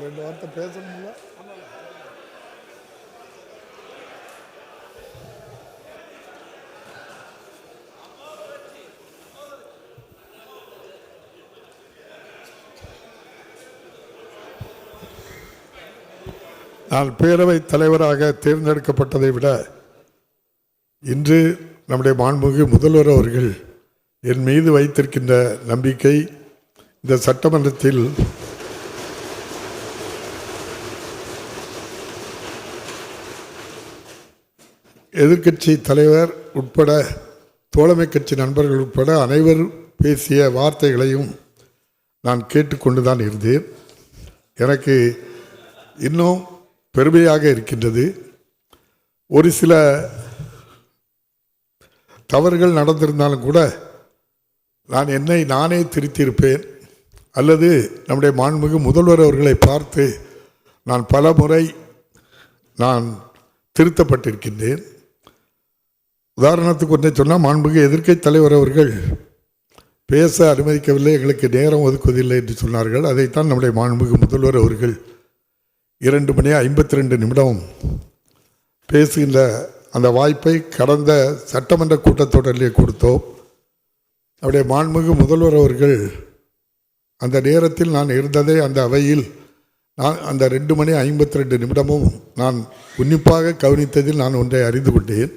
ரெண்டு வார்த்தை பேசணும்ல? நான் பேரவைத் தலைவராக தேர்ந்தெடுக்கப்பட்டதை விட இன்று நம்முடைய மாண்புமிகு முதல்வர் அவர்கள் என் மீது வைத்திருக்கின்ற நம்பிக்கை இந்த சட்டமன்றத்தில் எதிர்க்கட்சி தலைவர் உட்பட தோழமை கட்சி நண்பர்கள் உட்பட அனைவரும் பேசிய வார்த்தைகளையும் நான் கேட்டுக்கொண்டு தான் இருந்தேன். எனக்கு இன்னும் பெருமையாக இருக்கின்றது. ஒரு சில தவறுகள் நடந்திருந்தாலும் கூட நான் என்னை நானே திருத்தியிருப்பேன் அல்லது நம்முடைய மாண்புமிகு முதல்வர் அவர்களை பார்த்து நான் பல முறை நான் திருத்தப்பட்டிருக்கின்றேன். உதாரணத்துக்கு ஒன்றை சொன்னால் மாண்புமிகு எதிர்க்கட்சி தலைவர் அவர்கள் பேச அனுமதிக்கவில்லை எங்களுக்கு நேரம் ஒதுக்குவதில்லை என்று சொன்னார்கள். அதைத்தான் நம்முடைய மாண்புமிகு முதல்வர் அவர்கள் இரண்டு மணி ஐம்பத்தி ரெண்டு நிமிடம் பேசுகின்ற அந்த வாய்ப்பை கடந்த சட்டமன்ற கூட்டத்தொடரிலே கொடுத்தோம். அவருடைய மாண்புமிகு முதல்வர் அவர்கள் அந்த நேரத்தில் நான் இருந்ததை அந்த அவையில் நான் அந்த ரெண்டு மணி ஐம்பத்தி ரெண்டு நிமிடமும் நான் உன்னிப்பாக கவனித்ததில் நான் ஒன்றை அறிந்து கொண்டேன்.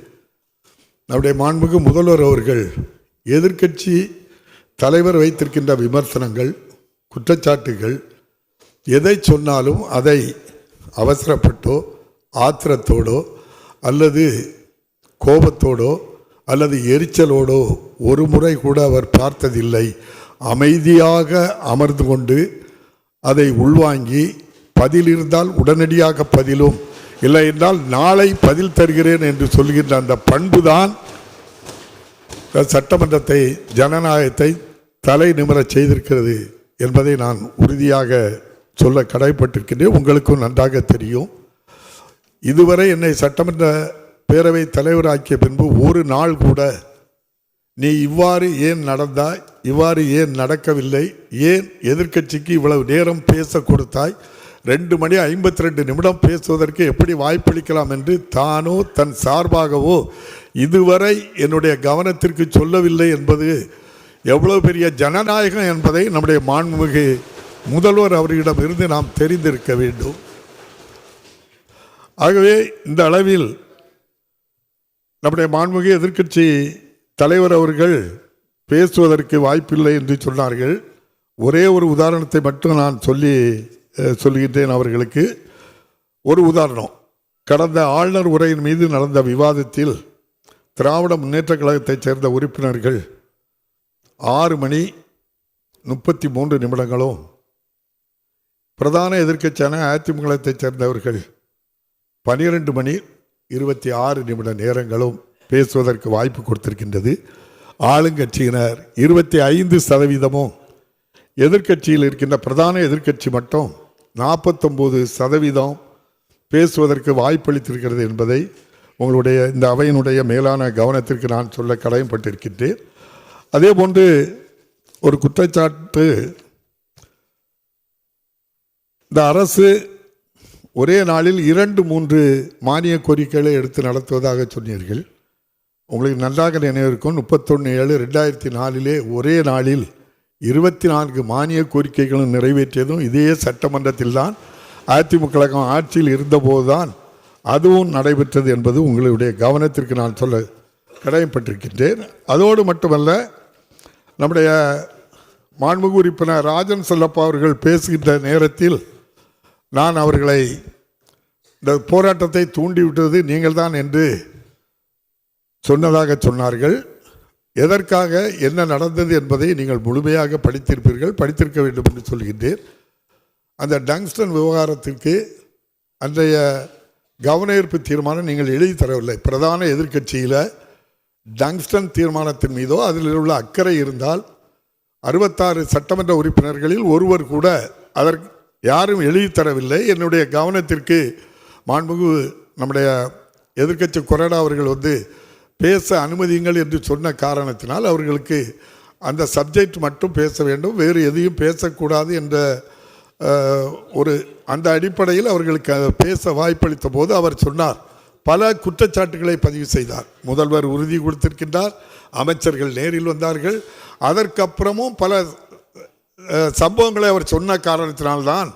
நம்முடைய மாண்புக்கு முதல்வர் அவர்கள் எதிர்க்கட்சி தலைவர் வைத்திருக்கின்ற விமர்சனங்கள் குற்றச்சாட்டுகள் எதை சொன்னாலும் அதை அவசரப்பட்டோ ஆத்திரத்தோடோ அல்லது கோபத்தோடோ அல்லது எரிச்சலோடோ ஒரு முறை கூட அவர் பார்த்ததில்லை. அமைதியாக அமர்ந்து கொண்டு அதை உள்வாங்கி பதில் இருந்தால் உடனடியாக பதிலும். இல்லை என்றால் நாளை பதில் தருகிறேன் என்று சொல்கின்ற அந்த பண்புதான் சட்டமன்றத்தை ஜனநாயகத்தை தலை நிமிரச் செய்திருக்கிறது என்பதை நான் உறுதியாக சொல்ல கடைப்பட்டிருக்கின்றேன் உங்களுக்கும் நன்றாக தெரியும். இதுவரை என்னை சட்டமன்ற பேரவை தலைவராக்கிய பின்பு ஒரு நாள் கூட நீ இவ்வாறு ஏன் நடந்தாய்? இவ்வாறு ஏன் நடக்கவில்லை? ஏன் எதிர்க்கட்சிக்கு இவ்வளவு நேரம் பேச கொடுத்தாய்? ரெண்டு மணி ஐம்பத்தி ரெண்டு நிமிடம் பேசுவதற்கு எப்படி வாய்ப்பளிக்கலாம் என்று தானோ தன் சார்பாகவோ இதுவரை என்னுடைய கவனத்திற்கு சொல்லவில்லை என்பது எவ்வளோ பெரிய ஜனநாயகம் என்பதை நம்முடைய மாண்புமிகு முதல்வர் அவர்களிடமிருந்து நாம் தெரிந்திருக்க வேண்டும். ஆகவே இந்த அளவில் நம்முடைய மாண்புமிகு எதிர்க்கட்சி தலைவர் அவர்கள் பேசுவதற்கு வாய்ப்பில்லை என்று சொன்னார்கள். ஒரே ஒரு உதாரணத்தை மட்டும் நான் சொல்லி சொல்லுகின்றேன் அவர்களுக்கு. ஒரு உதாரணம். கடந்த ஆளுநர் உரையின் மீது நடந்த விவாதத்தில் திராவிட முன்னேற்ற கழகத்தைச் சேர்ந்த உறுப்பினர்கள் ஆறு மணி முப்பத்தி மூன்று நிமிடங்களும் பிரதான எதிர்க்கட்சியான அதிமுகத்தைச் சேர்ந்தவர்கள் பனிரெண்டு மணி இருபத்தி ஆறு நிமிட நேரங்களும் பேசுவதற்கு வாய்ப்பு கொடுத்திருக்கின்றது. ஆளுங்கட்சியினர் இருபத்தி ஐந்து சதவீதமும் எதிர்க்கட்சியில் இருக்கின்ற பிரதான எதிர்க்கட்சி மட்டும் நாற்பத்தொம்போது சதவீதம் பேசுவதற்கு வாய்ப்பளித்திருக்கிறது என்பதை உங்களுடைய இந்த அவையினுடைய மேலான கவனத்திற்கு நான் சொல்ல கடமைப்பட்டிருக்கின்றேன் அதே போன்று ஒரு குற்றச்சாட்டு இந்த அரசு ஒரே நாளில் இரண்டு மூன்று மானிய கோரிக்கைகளை எடுத்து நடத்துவதாக சொன்னீர்கள். உங்களுக்கு நன்றாக நினைவிருக்கும் முப்பத்தொன்று ஏழு ரெண்டாயிரத்தி நாலிலே ஒரே நாளில் இருபத்தி நான்கு மானிய கோரிக்கைகளும் நிறைவேற்றியதும் இதே சட்டமன்றத்தில் தான் அதிமுக கழகம் ஆட்சியில் இருந்தபோதுதான் அதுவும் நடைபெற்றது என்பது உங்களுடைய கவனத்திற்கு நான் சொல்ல கடமைப்பட்டிருக்கின்றேன் அதோடு மட்டுமல்ல நம்முடைய மாண்புகு உறுப்பினர் ராஜன் செல்லப்பா அவர்கள் பேசுகின்ற நேரத்தில் நான் அவர்களை இந்த போராட்டத்தை தூண்டிவிட்டது நீங்கள்தான் என்று சொன்னதாக சொன்னார்கள். எதற்காக என்ன நடந்தது என்பதை நீங்கள் முழுமையாக படித்திருப்பீர்கள் படித்திருக்க வேண்டும் என்று சொல்கின்றேன். அந்த டங்ஸ்டன் விவகாரத்திற்கு அன்றைய கவனஈர்ப்பு தீர்மானம் நீங்கள் எழுதி தரவில்லை. பிரதான எதிர்க்கட்சியில் டங்ஸ்டன் தீர்மானத்தின் மீதோ அதில் உள்ள அக்கறை இருந்தால் அறுபத்தாறு சட்டமன்ற உறுப்பினர்களில் ஒருவர் கூட அதற்கு யாரும் எழுதி தரவில்லை. என்னுடைய கவனத்திற்கு மாண்புகு நம்முடைய எதிர்க்கட்சி கொரடா அவர்கள் வந்து பேச அனுமதியுங்கள் என்று சொன்ன காரணத்தினால் அவர்களுக்கு அந்த சப்ஜெக்ட் மட்டும் பேச வேண்டும். வேறு எதையும் பேசக்கூடாது என்ற ஒரு அந்த அடிப்படையில் அவர்களுக்கு பேச வாய்ப்பளித்த போது அவர் சொன்னார். பல குற்றச்சாட்டுகளை பதிவு செய்தார். முதல்வர் உறுதி கொடுத்திருக்கின்றார். அமைச்சர்கள் நேரில் வந்தார்கள். அதற்கப்புறமும் பல சம்பவங்களை அவர் சொன்ன காரணத்தினால்தான்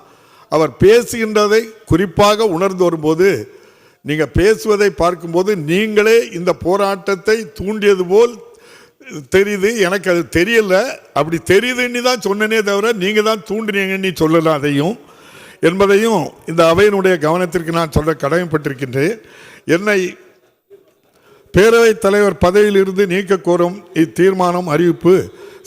அவர் பேசுகின்றதை குறிப்பாக உணர்ந்து வரும்போது நீங்கள் பேசுவதை பார்க்கும்போது நீங்களே இந்த போராட்டத்தை தூண்டியது போல் தெரியுது. எனக்கு அது தெரியல. அப்படி தெரியுதுன்னு தான் சொன்னனே தவிர நீங்கள் தான் தூண்டினீங்கன்னு சொல்லலாம் அதையும். என்பதையும் இந்த அவையினுடைய கவனத்திற்கு நான் சொல்ல கடமைப்பட்டிருக்கின்றேன். என்னை பேரவைத் தலைவர் பதவியிலிருந்து நீக்க கோரும் இத்தீர்மானம் அறிவிப்பு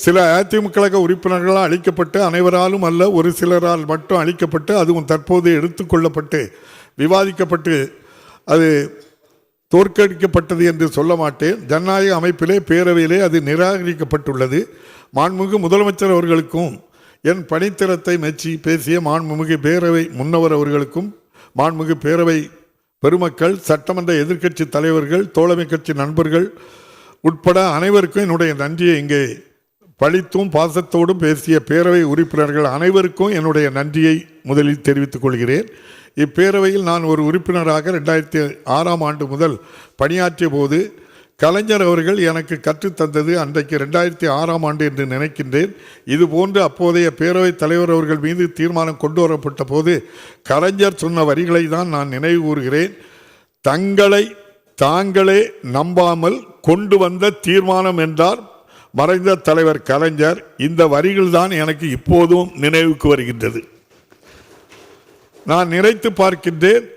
சில அதிமுக உறுப்பினர்களால் அளிக்கப்பட்டு அனைவராலும் அல்ல ஒரு சிலரால் மட்டும் அளிக்கப்பட்டு அதுவும் தற்போது எடுத்துக்கொள்ளப்பட்டு விவாதிக்கப்பட்டு அது தோற்கடிக்கப்பட்டது என்று சொல்ல மாட்டேன். ஜனநாயக அமைப்பிலே பேரவையிலே அது நிராகரிக்கப்பட்டுள்ளது. மாண்புமிகு முதலமைச்சர் அவர்களுக்கும் என் பணித்திறத்தை மெச்சி பேசிய மாண்புமிகு பேரவை முன்னவர் அவர்களுக்கும் மாண்புமிகு பேரவை பெருமக்கள் சட்டமன்ற எதிர்க்கட்சி தலைவர்கள் தோழமை கட்சி நண்பர்கள் உட்பட அனைவருக்கும் என்னுடைய நன்றியை இங்கே பழித்தும் பாசத்தோடும் பேசிய பேரவை உறுப்பினர்கள் அனைவருக்கும் என்னுடைய நன்றியை முதலில் தெரிவித்துக் கொள்கிறேன். இப்பேரவையில் நான் ஒரு உறுப்பினராக ரெண்டாயிரத்தி ஆறாம் ஆண்டு முதல் பணியாற்றிய போது கலைஞர் அவர்கள் எனக்கு கற்றுத்தந்தது அன்றைக்கு ரெண்டாயிரத்தி ஆறாம் ஆண்டு என்று நினைக்கின்றேன். இதுபோன்று அப்போதைய பேரவைத் தலைவர் அவர்கள் மீது தீர்மானம் கொண்டு வரப்பட்ட போது கலைஞர் சொன்ன வரிகளை தான் நான் நினைவு கூறுகிறேன். தங்களை தாங்களே நம்பாமல் கொண்டு வந்த தீர்மானம் என்றார் மறைந்த தலைவர் கலைஞர் இந்த வரிகள் தான் எனக்கு இப்போதும் நினைவுக்கு வருகின்றது. நான் நினைத்து பார்க்கின்றேன்.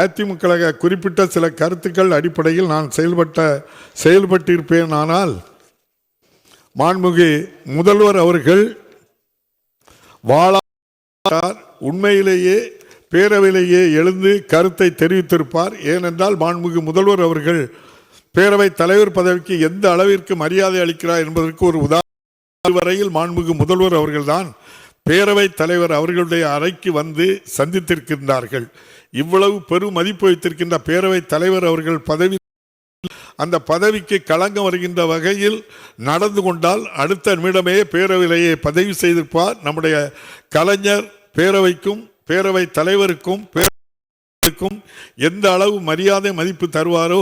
அதிமுக குறிப்பிட்ட சில கருத்துக்கள் அடிப்படையில் நான் செயல்பட்ட செயல்பட்டிருப்பேன். ஆனால் மாண்புமிகு முதல்வர் அவர்கள் வாழார் உண்மையிலேயே பேரவையிலேயே எழுந்து கருத்தை தெரிவித்திருப்பார். ஏனென்றால் மாண்புமிகு முதல்வர் அவர்கள் பேரவை தலைவர் பதவிக்கு எந்த அளவிற்கு மரியாதை அளிக்கிறார் என்பதற்கு ஒரு உதாரணம் வரையில் மாண்புமிகு முதல்வர் அவர்கள்தான் பேரவை தலைவர் அவர்களுடைய அறைக்கு வந்து சந்தித்திருக்கின்றார்கள். இவ்வளவு பெரும் மதிப்பு வைத்திருக்கின்ற பேரவை தலைவர் அவர்கள் பதவி அந்த பதவிக்கு களங்கம் வருகின்ற வகையில் நடந்து கொண்டால் அடுத்த நிமிடமே பேரவையிலேயே பதவி செய்திருப்பார். நம்முடைய கலைஞர் பேரவைக்கும் பேரவை தலைவருக்கும் பேர பேரவைக்கும் எந்த அளவு மரியாதை மதிப்பு தருவாரோ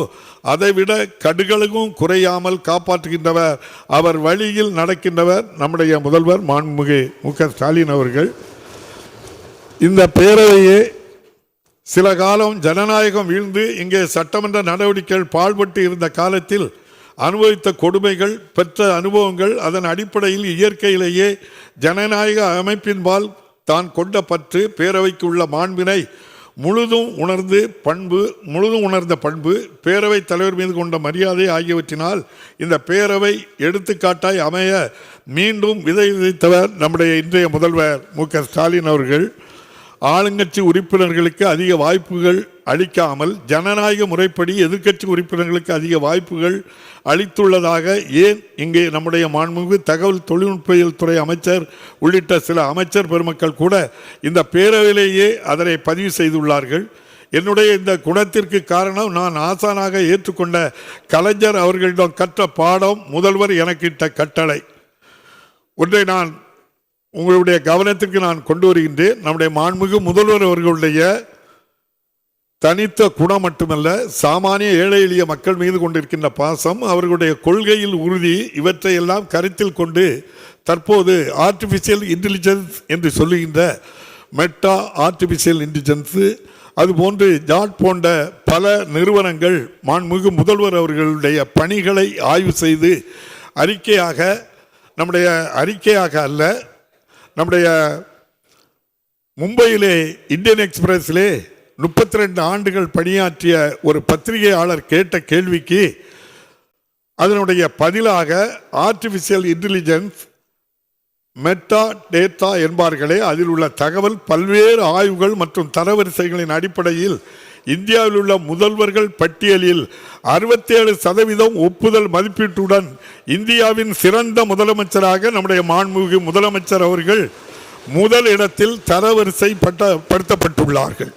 அதைவிட கடுகளுக்கும் குறையாமல் காப்பாற்றுகின்றவர். அவர் வழியில் நடக்கின்றவர் நம்முடைய முதல்வர் மாண்புமிகு மு க ஸ்டாலின் அவர்கள். இந்த பேரவையே சில காலம் ஜனநாயகம் வீழ்ந்து இங்கே சட்டமன்ற நடவடிக்கைகள் பாழ்பட்டு இருந்த காலத்தில் அனுபவித்த கொடுமைகள் பெற்ற அனுபவங்கள் அதன் அடிப்படையில் இயற்கையிலேயே ஜனநாயக அமைப்பின்பால் தான் கொண்ட பற்று பேரவைக்கு உள்ள மாண்பினை முழுதும் உணர்ந்து பண்பு முழுதும் உணர்ந்த பண்பு பேரவை தலைவர் மீது கொண்ட மரியாதை ஆகியவற்றினால் இந்த பேரவை எடுத்துக்காட்டாய் அமைய மீண்டும் விதை விதைத்தவர் நம்முடைய இன்றைய முதல்வர் மு க ஸ்டாலின் அவர்கள். ஆளுங்கட்சி உறுப்பினர்களுக்கு அதிக வாய்ப்புகள் அளிக்காமல் ஜனநாயக முறைப்படி எதிர்க்கட்சி உறுப்பினர்களுக்கு அதிக வாய்ப்புகள் அளித்துள்ளதாக ஏன் இங்கே நம்முடைய மாண்புமிகு தகவல் தொழில்நுட்பியல் துறை அமைச்சர் உள்ளிட்ட சில அமைச்சர் பெருமக்கள் கூட இந்த பேரவையிலேயே அதனை பதிவு செய்துள்ளார்கள். என்னுடைய இந்த குணத்திற்கு காரணம் நான் ஆசானாக ஏற்றுக்கொண்ட கலைஞர் அவர்களிடம் கற்ற பாடம் முதல்வர் எனக்கிட்ட கட்டளை. ஒன்றை நான் உங்களுடைய கவனத்திற்கு நான் கொண்டு வருகின்றேன். நம்முடைய மாண்புமிகு முதல்வர் அவர்களுடைய தனித்த குணம் மட்டுமல்ல சாமானிய ஏழை எளிய மக்கள் மீது கொண்டிருக்கின்ற பாசம் அவர்களுடைய கொள்கையில் உறுதி இவற்றையெல்லாம் கருத்தில் கொண்டு தற்போது ஆர்டிஃபிஷியல் இன்டெலிஜென்ஸ் என்று சொல்லுகின்ற மெட்டா ஆர்டிஃபிஷியல் இன்டெலிஜென்ஸு அதுபோன்று ஜாட் போன்ற பல நிறுவனங்கள் மாண்புமிகு முதல்வர் அவர்களுடைய பணிகளை ஆய்வு செய்து அறிக்கையாக நம்முடைய அறிக்கையாக அல்ல நம்முடைய மும்பையிலே இந்தியன் எக்ஸ்பிரஸிலே முப்பத்தி ரெண்டு ஆண்டுகள் பணியாற்றிய ஒரு பத்திரிகையாளர் கேட்ட கேள்விக்கு அதனுடைய பதிலாக ஆர்டிஃபிஷியல் இன்டெலிஜென்ஸ் மெட்டா டேட்டா என்பார்களே. அதில் உள்ள தகவல் பல்வேறு ஆய்வுகள் மற்றும் தரவரிசைகளின் அடிப்படையில் இந்தியாவில் உள்ள முதல்வர்கள் பட்டியலில் அறுபத்தேழு சதவீதம் ஒப்புதல் மதிப்பீட்டுடன் இந்தியாவின் சிறந்த முதலமைச்சராக நம்முடைய மாண்புமிகு முதலமைச்சர் அவர்கள் முதல் இடத்தில் தரவரிசை பட்ட படுத்தப்பட்டுள்ளார்கள்.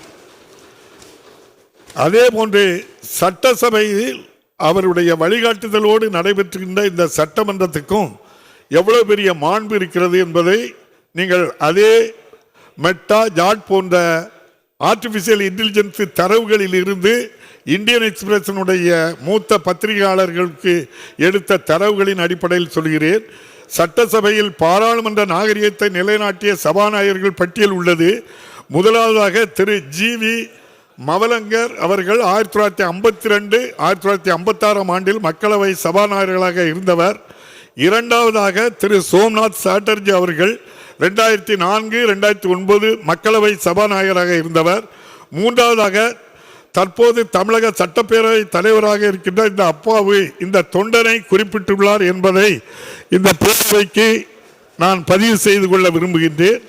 அதே போன்று சட்டசபையில் அவருடைய வழிகாட்டுதலோடு நடைபெற்றுகின்ற இந்த சட்டமன்றத்துக்கும் எவ்வளவு பெரிய மாண்பு இருக்கிறது என்பதை நீங்கள் அதே மெட்டா ஜாட் போன்ற ஆர்டிபிஷியல் இன்டெலிஜென்ஸ் தரவுகளில் இருந்து இந்தியன் எக்ஸ்பிரஸனுடைய மூத்த பத்திரிகையாளர்களுக்கு எடுத்த தரவுகளின் அடிப்படையில் சொல்கிறேன். சட்டசபையில் பாராளுமன்ற நாகரிகத்தை நிலைநாட்டிய சபாநாயகர்கள் பட்டியல் உள்ளது. முதலாவதாக திரு ஜி வி மவலங்கர் அவர்கள் ஆயிரத்தி தொள்ளாயிரத்தி ஐம்பத்தி ரெண்டு ஆயிரத்தி தொள்ளாயிரத்தி ஐம்பத்தாறாம் ஆண்டில் மக்களவை சபாநாயகர்களாக இருந்தவர். இரண்டாவதாக திரு சோம்நாத் சாட்டர்ஜி அவர்கள் ரெண்டாயிரத்தி நான்கு ரெண்டாயிரத்தி ஒன்பது மக்களவை சபாநாயகராக இருந்தவர். மூன்றாவதாக தற்போது தமிழக சட்டப்பேரவை தலைவராக இருக்கின்ற இந்த அப்பாவு இந்த தொண்டனை குறிப்பிட்டுள்ளார் என்பதை இந்த பேரவைக்கு நான் பதிவு செய்து கொள்ள விரும்புகின்றேன்.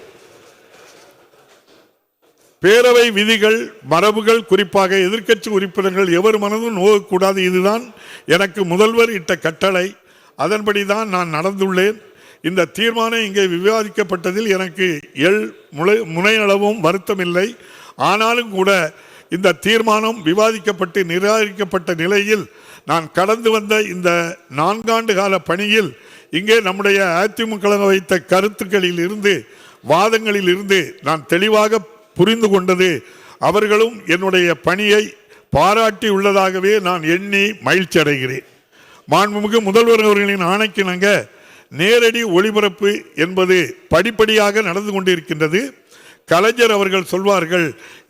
பேரவை விதிகள் மரபுகள் குறிப்பாக எதிர்க்கட்சி உறுப்பினர்கள் எவர் மனதும் நோகக்கூடாது. இதுதான் எனக்கு முதல்வர் இட்ட கட்டளை. அதன்படி தான் நான் நடந்துள்ளேன். இந்த தீர்மானம் இங்கே விவாதிக்கப்பட்டதில் எனக்கு எள் முளை முனையளவும் வருத்தமில்லை. ஆனாலும் கூட இந்த தீர்மானம் விவாதிக்கப்பட்டு நிராகரிக்கப்பட்ட நிலையில் நான் கடந்து வந்த இந்த நான்காண்டு கால பணியில் இங்கே நம்முடைய அதிமுக வைத்த கருத்துக்களில் இருந்து வாதங்களில் இருந்து நான் தெளிவாக புரிந்து கொண்டது. அவர்களும் என்னுடைய பணியை பாராட்டி உள்ளதாகவே நான் எண்ணி மகிழ்ச்சி அடைகிறேன் மாண்புமிகு முதல்வர் அவர்களின் ஆணைக்கிணங்க நேரடி ஒளிபரப்பு என்பது படிப்படியாக நடந்து கொண்டிருக்கின்றது. கலைஞர் அவர்கள் சொல்வார்கள்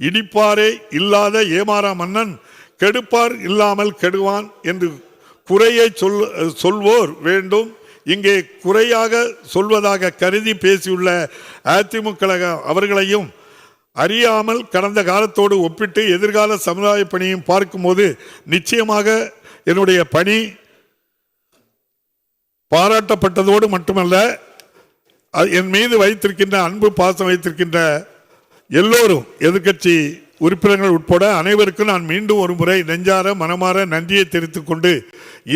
இடிப்பாரே இல்லாத ஏமாறா மன்னன் கெடுப்பார் இல்லாமல் கெடுவான் என்று குறையை சொல் சொல்வோர் வேண்டும். இங்கே குறையாக சொல்வதாக கருதி பேசியுள்ள அதிமுக அவர்களையும் அறியாமல் கடந்த காலத்தோடு ஒப்பிட்டு எதிர்கால சமுதாய பணியும் பார்க்கும்போது நிச்சயமாக என்னுடைய பணி பாராட்டப்பட்டதோடு மட்டுமல்ல என் மீது வைத்திருக்கின்ற அன்பு பாசம் வைத்திருக்கின்ற எல்லோரும் எதிர்க்கட்சி உறுப்பினர்கள் உட்பட அனைவருக்கும் நான் மீண்டும் ஒரு முறை நெஞ்சார மனமாற நன்றியை தெரிவித்துக் கொண்டு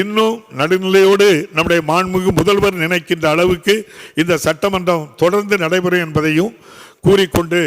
இன்னும் நடுநிலையோடு நம்முடைய மாண்புமிகு முதல்வர் நினைக்கின்ற அளவுக்கு இந்த சட்டமன்றம் தொடர்ந்து நடைபெறும் என்பதையும் கூறிக்கொண்டு